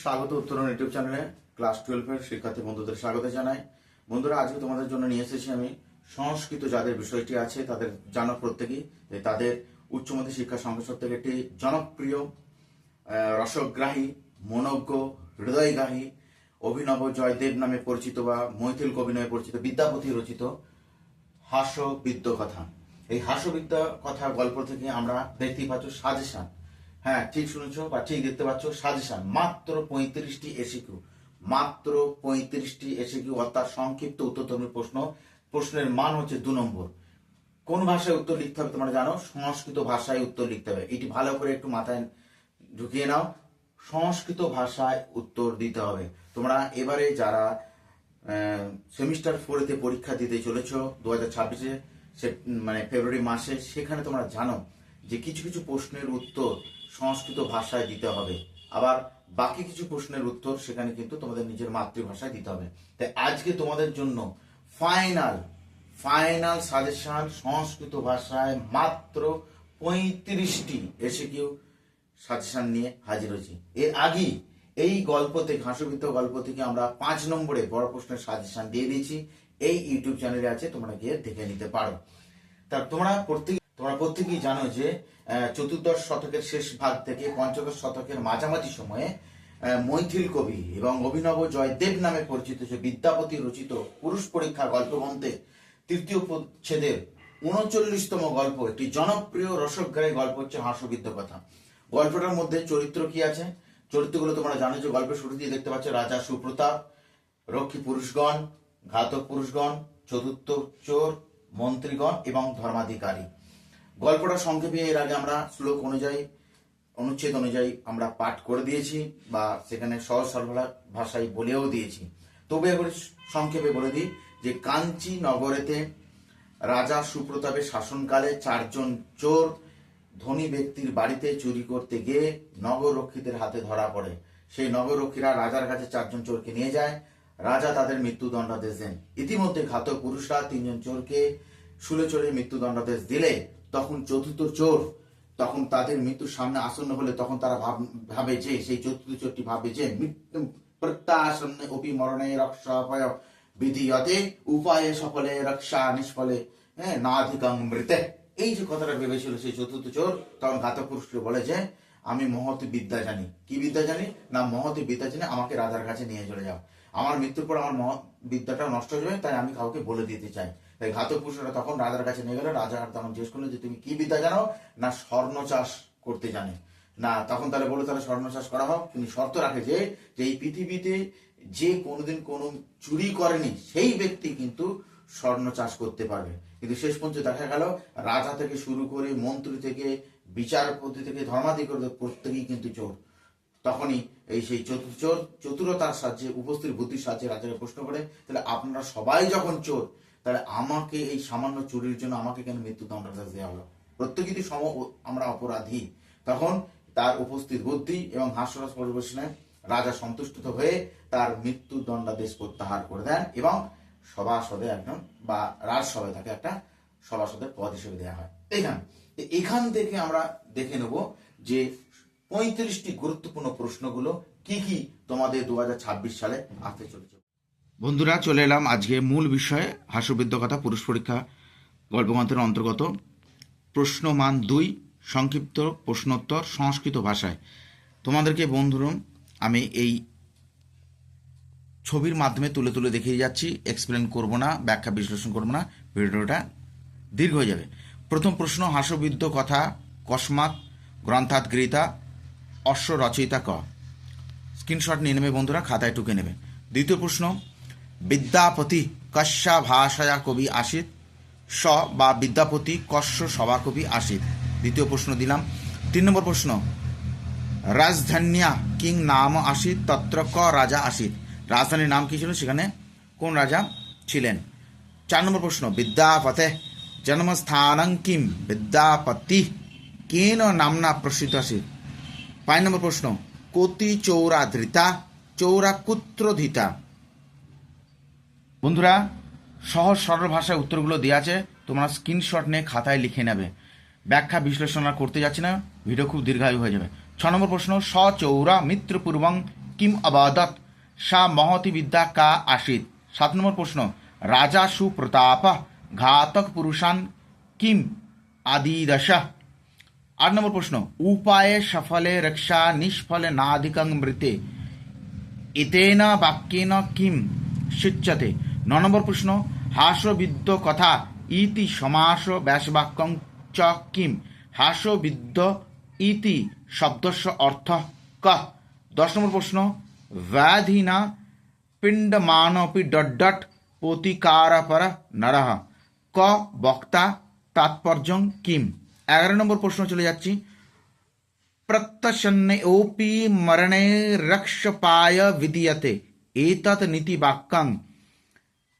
স্বাগত উত্তরণ ইউটিউব চ্যানেলে ক্লাস টুয়েলভের শিক্ষার্থী বন্ধুদের স্বাগত জানাই। বন্ধুরা, আজকে তোমাদের জন্য নিয়ে এসেছি আমি সংস্কৃত যাদের বিষয়টি আছে, তাদের জানো প্রত্যেকেই যে তাদের উচ্চমাধ্যমিক শিক্ষা সংসদ থেকে একটি জনপ্রিয় রসগ্রাহী, মনজ্ঞ হৃদয়গ্রাহী অভিনব জয়দেব নামে পরিচিত বা মৈথিল কবি নামে পরিচিত, বিদ্যাপতি রচিত হাস্যবিদ্য কথা। এই হাস্যবিদ্যা কথা গল্প থেকে আমরা দেখতেই পাচ্ছ সাজেশন। হ্যাঁ ঠিক শুনেছো বা ঠিক দেখতে পাচ্ছ, সাজেশন, মাত্র পঁয়ত্রিশটি এসিকিউ মাত্র পঁয়ত্রিশটি এসিকিউ অর্থাৎ সংক্ষিপ্ত উত্তরধর্মী প্রশ্ন। প্রশ্নের মান হচ্ছে দু নম্বর। কোন ভাষায় উত্তর লিখতে হবে তোমরা জানো? সংস্কৃত ভাষায় উত্তর লিখতে হবে। এটি ভালো করে একটু মাথায় ঢুকিয়ে নাও। সংস্কৃত ভাষায় উত্তর দিতে হবে। তোমরা এবারে যারা সেমিস্টার ফোরেতে পরীক্ষা দিতে চলেছ দু হাজার ছাব্বিশে মানে ফেব্রুয়ারি মাসে, সেখানে তোমরা জানো যে কিছু কিছু প্রশ্নের উত্তর সংস্কৃত ভাষায় দিতে হবে। আবার বাকি কিছু প্রশ্নের উত্তর সেখানে কিন্তু তোমাদের নিজের মাতৃভাষায় দিতে হবে। তাই আজকে তোমাদের জন্য ফাইনাল ফাইনাল সাজেশন সংস্কৃত ভাষায় মাত্র পঁয়ত্রিশটি এসে কেউ সাজেশন নিয়ে হাজির হয়েছি। এর আগেই এই গল্প থেকে হাসবিত গল্প থেকে আমরা পাঁচ নম্বরে বড় প্রশ্নের সাজেশন দিয়ে দিয়েছি। এই ইউটিউব চ্যানেলে আছে, তোমরা গিয়ে দেখে নিতে পারো। তা তোমরা প্রত্যেক, তোমরা প্রত্যেকেই জানো যে চতুর্দশ শতকের শেষ ভাগ থেকে পঞ্চদশ শতকের মাঝামাঝি সময়ে মৈথিল কবি এবং অভিনব জয়দেব নামে পরিচিত যে বিদ্যাপতি রচিত পুরুষ পরীক্ষা গল্পগ্রন্থে তৃতীয় পরিচ্ছেদের উনচল্লিশতম গল্প, একটি জনপ্রিয় রসগ্রাহী গল্প হচ্ছে হাস্যবিদ্য কথা। গল্পটার মধ্যে চরিত্র কি আছে? চরিত্রগুলো তোমরা জানো যে গল্পের শুরু দিয়ে দেখতে পাচ্ছ রাজা সুপ্রতাপ, রক্ষী পুরুষগণ, ঘাতক পুরুষগণ, চতুর্থ চোর, মন্ত্রীগণ এবং ধর্মাধিকারী। গল্পটা সংক্ষেপে এর আগে আমরা শ্লোক অনুযায়ী, অনুচ্ছেদ অনুযায়ী আমরা পাঠ করে দিয়েছি বা সেখানে সহজ সরল ভাষায় বলেও দিয়েছি। তবে এবার সংক্ষেপে বলে দিই যে কাঞ্চি নগরেতে রাজা সুপ্রতাপের শাসনকালে চারজন চোর ধনী ব্যক্তির বাড়িতে চুরি করতে গিয়ে নগররক্ষীদের হাতে ধরা পড়ে। সেই নগররক্ষীরা রাজার কাছে চারজন চোরকে নিয়ে যায়। রাজা তাদের মৃত্যুদণ্ডাদেশ দেন। ইতিমধ্যে ঘাতক পুরুষরা তিনজন চোরকে শুলে চড়ে মৃত্যুদণ্ডাদেশ দিলে তখন চতুর্থ চোর, তখন তাদের মৃত্যুর সামনে আসন্ন হলে তখন তারা ভাব- যে, সেই চতুর্থ চোরটি ভাবে যে, মৃত্যু প্রত্যাসন্নে অপি মরণে রক্ষাপয় বিধিয়তে, উপায়ে সফলে রক্ষা নিষ্ফলে হ্যাঁ নাধিকাং মৃতে। এই যে কথাটা ভেবেছিল সেই চতুর্থ চোর, তখন ঘাতক পুরুষকে বলে যে, আমি মহতি বিদ্যা জানি কি বিদ্যা জানি না মহতি বিদ্যা জানি আমাকে রাজার কাছে নিয়ে চলে যাও। আমার মৃত্যুর পর আমার মহৎ বিদ্যাটা নষ্ট হয়ে যাবে, তাই আমি কাউকে বলে দিতে চাই। তাই ঘাতক পুরুষরা তখন রাজার কাছে নিয়ে গেল। রাজা তখন জিজ্ঞেস করল যে, তুমি কি বিদ্যা জানো? না স্বর্ণ চাষ করতে জানে। না, তখন তাহলে বলে তাহলে স্বর্ণ চাষ করা হোক। তিনি শর্ত রাখে যে এই পৃথিবীতে যে কোনোদিন কোনো চুরি করেনি, সেই ব্যক্তি কিন্তু স্বর্ণ চাষ করতে পারবে। কিন্তু শেষ পর্যন্ত দেখা গেল, রাজা থেকে শুরু করে মন্ত্রী থেকে, বিচারপতি থেকে ধর্মাধিকারী প্রত্যেকেই কিন্তু চোর। তখনই এই সেই চতুর চতুরতার সাহায্যে, উপস্থিত বুদ্ধির সাহায্যে রাজাকে প্রশ্ন করে, তাহলে আপনারা সবাই যখন চোর তাহলে আমাকে এই সামান্য চুরির জন্য আমাকে কেন মৃত্যুদণ্ডাদেশ দেওয়া হলো? প্রত্যেকেই তো সম আমরা অপরাধী, তখন তার উপস্থিত বুদ্ধি এবং হাস্যরস পরিবেশনে রাজা সন্তুষ্ট হয়ে তার মৃত্যুদণ্ডাদেশ প্রত্যাহার করে দেন এবং সভাসদে একজন বা রাজসভায় তাকে একটা সভাসদের পদ হিসেবে দেওয়া হয়। এখান এখান থেকে আমরা দেখে নেব যে পঁয়ত্রিশটি গুরুত্বপূর্ণ প্রশ্নগুলো কি কি তোমাদের দু হাজার ছাব্বিশ সালে আসতে চলেছে। বন্ধুরা, চলে এলাম আজকে মূল বিষয়ে হাস্যবিদ্য কথা, পুরুষ পরীক্ষা গল্পগ্রন্থের অন্তর্গত। প্রশ্নমান দুই, সংক্ষিপ্ত প্রশ্নোত্তর সংস্কৃত ভাষায়। তোমাদেরকে বন্ধুরম, আমি এই ছবির মাধ্যমে তুলে তুলে দেখিয়ে যাচ্ছি এক্সপ্লেন করব না, ব্যাখ্যা বিশ্লেষণ করব না, ভিডিওটা দীর্ঘ হয়ে যাবে। প্রথম প্রশ্ন হাস্যবিদ্য কথা কসমাত গ্রন্থাৎ গৃহীতা অশ্ব রচয়িতা ক? স্ক্রিনশট নিয়ে নেবে বন্ধুরা, খাতায় টুকে নেবে। দ্বিতীয় প্রশ্ন বিদ্যাপতি কশ্যা ভাষায়া কবি আসিত স বা বিদ্যাপতি কস্য সভাকবি আসিত দ্বিতীয় প্রশ্ন দিলাম। তিন নম্বর প্রশ্ন। রাজধান্যা কিং নাম আসিত তত্র ক রাজা আসিত রাজধানীর নাম কি ছিল সেখানে? কোন রাজা ছিলেন? চার নম্বর প্রশ্ন। বিদ্যাপতে জন্মস্থানং কিম? বিদ্যাপতি কেন নামনা প্রসিদ্ধ আসিত পাঁচ নম্বর প্রশ্ন। কোতি চৌরা ধৃতা, চৌরা কুত্র ধৃতা। বন্ধুরা, সহজ সরল ভাষায় উত্তরগুলো দেওয়া আছে, তোমরা স্ক্রিনশট নিয়ে খাতায় লিখে নেবে। ব্যাখ্যা বিশ্লেষণ করতে যাচ্ছি না, ভিডিও খুব দীর্ঘায়ু হয়ে যাবে। ছ নম্বর প্রশ্ন, স চৌরা মিত্রপূর্বং কিম অবদত সা মহতি বিদ্যা কা আশিত সাত নম্বর প্রশ্ন, রাজা সুপ্রতাপ ঘাতক পুরুষান কিম আদিদশ? আট নম্বর প্রশ্ন, উপায়ে সফলে রক্ষা নিষ্ফলে নাধিকং মৃতে, এতেন বাক্যেন কিম সিচ্যতে ন নম্বর প্রশ্ন হাস্যবিদ্য কথা, ইতি সমাস ব্যাসবাক্যং চ কিম হাস্যবিদ্য ইতি শব্দস্য অর্থ ক। দশ নম্বর প্রশ্ন, ব্যাধিনা পিণ্ডমানপি ডট ডট প্রতিকারপর নর। ক, বক্তা, তাৎপর্য কিম। এগারো নম্বর প্রশ্ন চলে যাচ্ছি। প্রত্যসন্নে ওপি মরণে রক্ষপায় বিদীয়তে, এতৎ নীতিবাক্যাং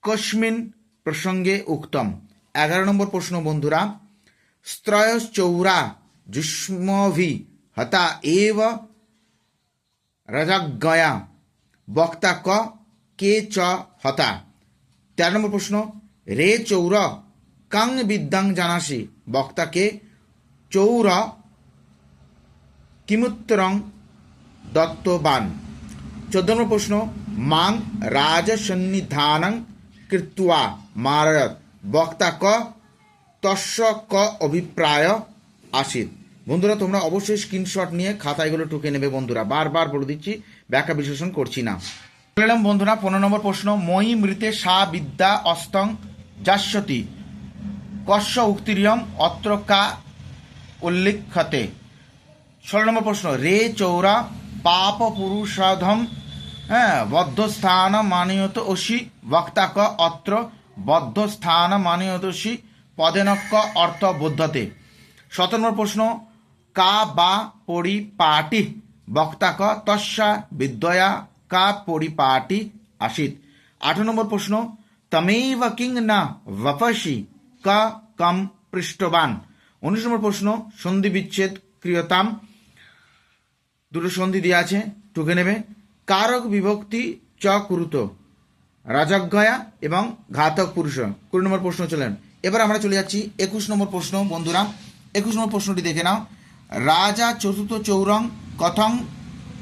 কস্মিন প্রসঙ্গে উক্তম। এগারো নম্বর প্রশ্ন, বন্ধুরা স্ত্রয়শ্চৌরা যুষ্মভি হতা এব রজগয়া বক্তা ক, কে চ হতা। তেরো নম্বর প্রশ্ন, রে চৌর কাং বিদ্যাং জানাসি। বক্তা কে, চৌর কিমুত্তরং দত্তবান। চোদ্দ নম্বর প্রশ্ন, মাং রাজসন্নিধানং কৃত্বা মারয়ত বক্তা ক, তস্য ক অভিপ্রায় আসিত। বন্ধুরা, তোমরা অবশ্যই স্ক্রিনশট নিয়ে খাতায়গুলো টুকে নেবে বন্ধুরা। বারবার বলে দিচ্ছি, ব্যাখ্যা বিশ্লেষণ করছি না। এলাম বন্ধুরা, পনেরো নম্বর প্রশ্ন। মই মৃতে সা বিদ্যা অস্তং যাস্যতি। কস্য উক্তিরিয়ম অত্র কা উল্লিখতে ষোলো নম্বর প্রশ্ন। রে চৌরা পাপ পুরুষাধম হ্যাঁ বদ্ধস্থান মানিয়ত অসি বক্তা ক অত্র, বদ্ধস্থান মানিয়তসি পদেনক্য অর্থ বোধ্যতে সতেরো নম্বর প্রশ্ন, কা বা পরিপাটি বক্তা ক তস্যা বিদ্যয়া কা পরিপাটি আসিত। আঠারো নম্বর প্রশ্ন তমেব কিং না বপসি ক কম পৃষ্ঠবান? উনিশ নম্বর প্রশ্ন, সন্ধি বিচ্ছেদ ক্রিয়তাম। দুটো সন্ধি দেওয়া আছে, টুকে নেবে। কারক বিভক্তি চ কুরুত। রাজজ্ঞয়া এবং ঘাতক পুরুষ। কুড়ি নম্বর প্রশ্ন চলেন। এবার আমরা চলে যাচ্ছি একুশ নম্বর প্রশ্ন, বন্ধুরা। একুশ নম্বর প্রশ্নটি দেখে নাও। রাজা চতুর্থ চৌরং কথং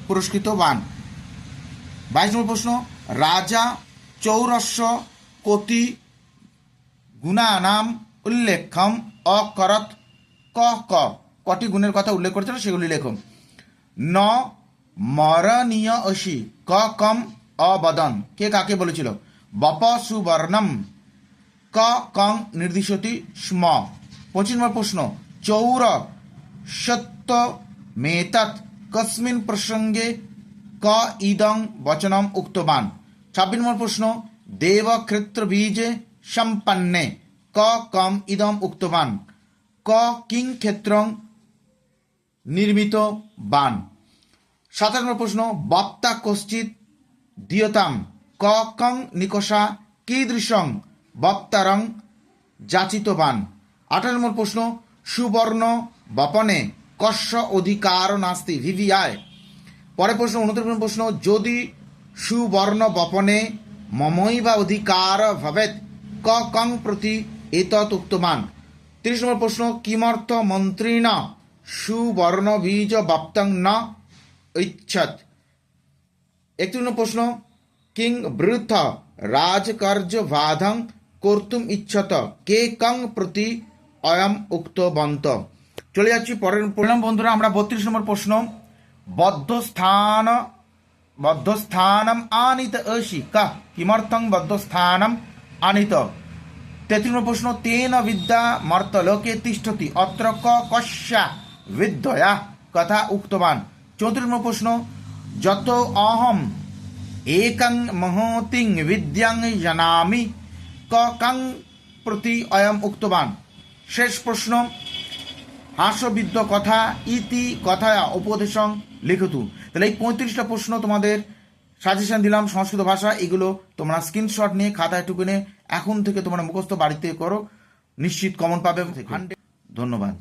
পুরস্কৃত বান। বাইশ নম্বর প্রশ্ন, রাজা চৌরস্য কতি গুণানাম উল্লেখম অকরত ক ক। কটি গুণের কথা উল্লেখ করেছিল সেগুলি লেখো। ন মরণীয় অসি ক কম অবদন। কে কাকে বলেছিল? বপ সুবর্ণম ক কং নির্দিশতি স্ম। পঁচিশ নম্বর প্রশ্ন, চৌর সত্য মেতৎ কস্মিন প্রসঙ্গে ক ইদং বচনম উক্তবান। ছাব্বিশ নম্বর প্রশ্ন দেব ক্ষেত্র বীজে সম্পন্নে, ক কম ইদম উক্তবান। ক কিং ক্ষেত্রং নির্মিত বান সাতাশ নম্বর প্রশ্ন বক্তা কশ্চিৎ, দিয়তাম ক, কং, নিকষা কীদৃশং বক্তারং যাচিত বান আঠাশ নম্বর প্রশ্ন, সুবর্ণ বপনে কস্য অধিকার নাস্তি ভিভিআয় পরে প্রশ্ন, উনত্রিশ প্রশ্ন, যদি সুবর্ণ বপনে মমই বা অধিকার ভবেত, ক, কং প্রতি এতৎ উক্তমান। তিরিশ নম্বর প্রশ্ন, কিমর্থ মন্ত্রীণ সুবর্ণ বীজ বাপ্তং ন ইচ্ছত একত্রিশ প্রশ্ন, কিং বৃথ রাজকার্য বাধং কর্তুম ইচ্ছত, কে কং প্রতি অয়ম উক্তবন্ত চলে যাচ্ছি পরের পড়লাম বন্ধুরা, আমরা বত্রিশ নম্বর প্রশ্ন, বদ্ধস্থান, বদ্ধস্থানম আনিত অসি কা, কিমর্থং বদ্ধস্থানম আনিত। তেত্রিশ নম্বর প্রশ্ন, তেন বিদ্যা মর্তলোকে তিষ্ঠতি, অত্র ক কস্যা বিদ্যয়া, কথা উক্তবান। চৌত্রিশ নম্বর প্রশ্ন যত অহম একং মহতিং বিদ্যাং জানামি ক কাং প্রতি অয়ম উক্তবান শেষ প্রশ্ন হাস্যবিদ্য কথা ইতি কথা উপদেশং লিখিত তাহলে এই পঁয়ত্রিশটা প্রশ্ন তোমাদের সাজেশন দিলাম সংস্কৃত ভাষা এগুলো তোমরা স্ক্রিনশট নিয়ে খাতায় টুকুনে এখন থেকে তোমরা মুখস্থ বাড়িতে করো নিশ্চিত কমন পাবে। ধন্যবাদ।